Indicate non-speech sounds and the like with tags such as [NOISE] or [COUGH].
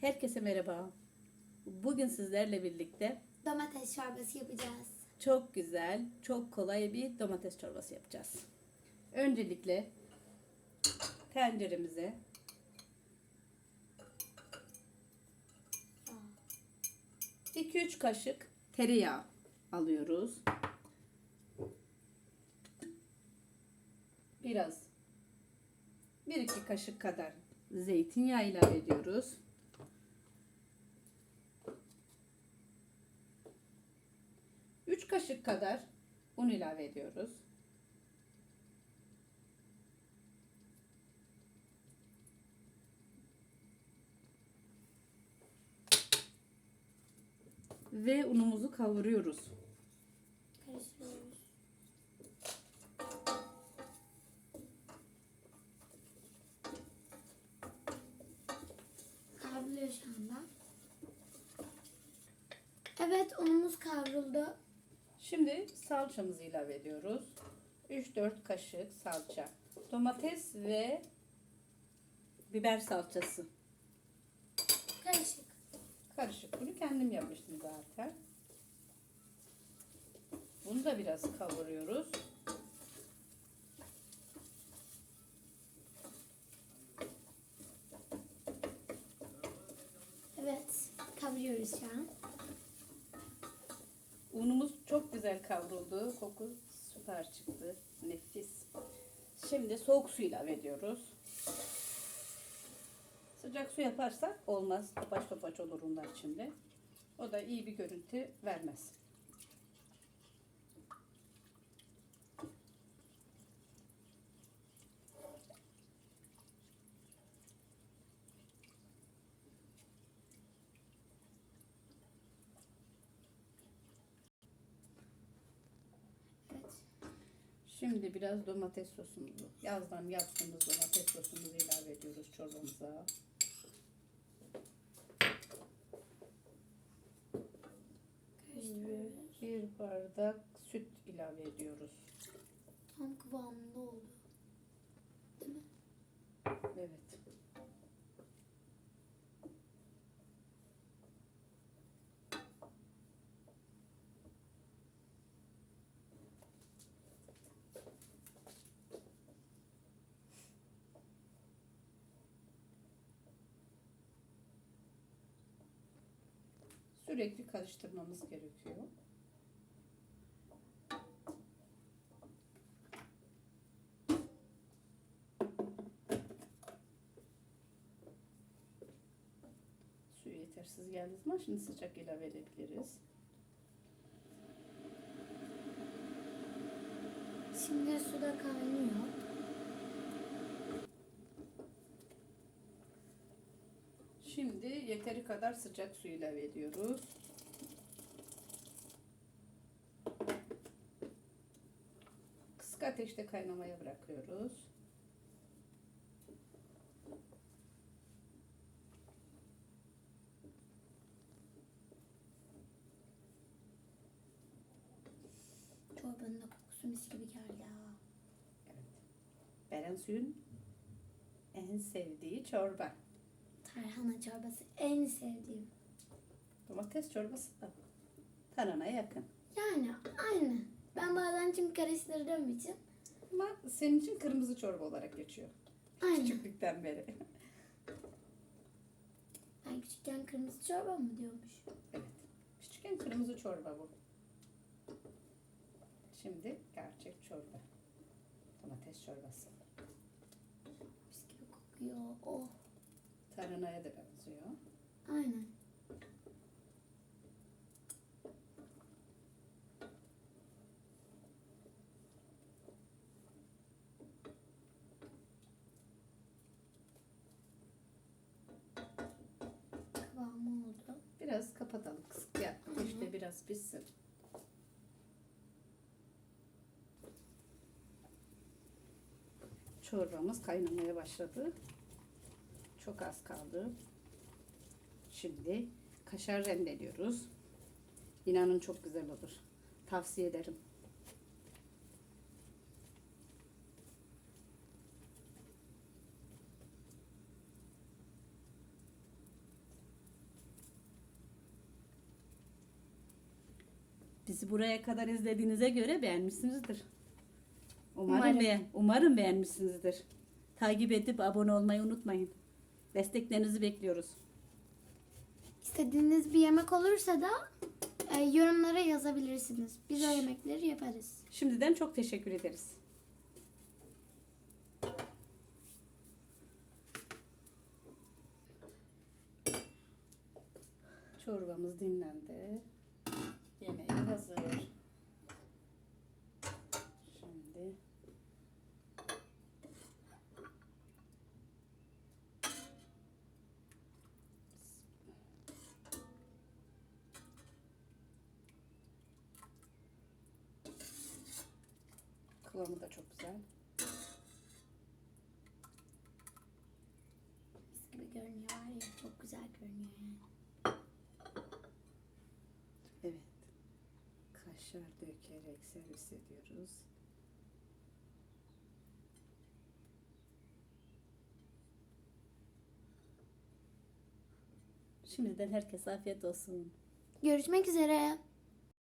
Herkese merhaba. Bugün sizlerle birlikte Domates çorbası yapacağız. çok güzel, çok kolay bir domates çorbası yapacağız. Öncelikle tenceremize 2-3 kaşık tereyağı alıyoruz. Biraz 1-2 kaşık kadar zeytinyağı ilave ediyoruz. Üç kaşık kadar un ilave ediyoruz. Ve unumuzu kavuruyoruz. Karıştırıyoruz. Kavruluyor şu anda. Evet unumuz kavruldu. Şimdi salçamızı ilave ediyoruz. 3-4 kaşık salça. Domates ve biber salçası. Karışık. Karışık. Bunu kendim yapmıştım zaten. Bunu da biraz kavuruyoruz. Evet kavuruyoruz şu an. Unumuz çok güzel kavruldu. Koku süper çıktı. Nefis. Şimdi soğuk su ilave ediyoruz. Sıcak su yaparsak olmaz. Topaç topaç olur onlar içinde. O da iyi bir görüntü vermez. Şimdi biraz domates sosumuzu, yazdan yaptığımız domates sosumuzu ilave ediyoruz çorbamıza. Bir bardak süt ilave ediyoruz. Tam kıvamında oldu. Değil mi? Evet. Sürekli karıştırmamız gerekiyor. Suyu yetersiz geldiği zaman şimdi sıcak ilave edebiliriz. Şimdi suda kaynıyor. Şimdi yeteri kadar sıcak su ilave ediyoruz. Kısık ateşte kaynamaya bırakıyoruz. Çorbanın da kokusu mis gibi geldi ha. Evet. Beren suyun en sevdiği çorba. Tarhana çorbası en sevdiğim. Domates çorbası da tarhanaya yakın. Yani aynı. Ben bazen çünkü karıştırdığım için Ama senin için kırmızı çorba olarak geçiyor. aynı. Küçüklükten beri. [LAUGHS] Ben küçükken kırmızı çorba mı diyormuş? Evet. Küçükken kırmızı çorba bu. Şimdi gerçek çorba. Domates çorbası. Mis gibi kokuyor. Oh. Tarhanaya da benziyor. Aynen. Kıvamı oldu. Biraz kapatalım. Kısık yap. İşte biraz pişsin. Çorbamız kaynamaya başladı. Çok az kaldı. Şimdi kaşar rendeliyoruz. İnanın çok güzel olur. Tavsiye ederim. Bizi buraya kadar izlediğinize göre beğenmişsinizdir. Umarım, umarım. Be umarım beğenmişsinizdir. Takip edip abone olmayı unutmayın. Desteklerinizi bekliyoruz. İstediğiniz bir yemek olursa da e, yorumlara yazabilirsiniz. Biz o yemekleri yaparız. Şimdiden çok teşekkür ederiz. Çorbamız dinlendi. Yemeği hazır. Şimdi kıvamı da çok güzel. Mis gibi görünüyor var ya çok güzel görünüyor yani. Evet. Kaşar dökerek servis ediyoruz. Şimdiden herkese afiyet olsun. Görüşmek üzere.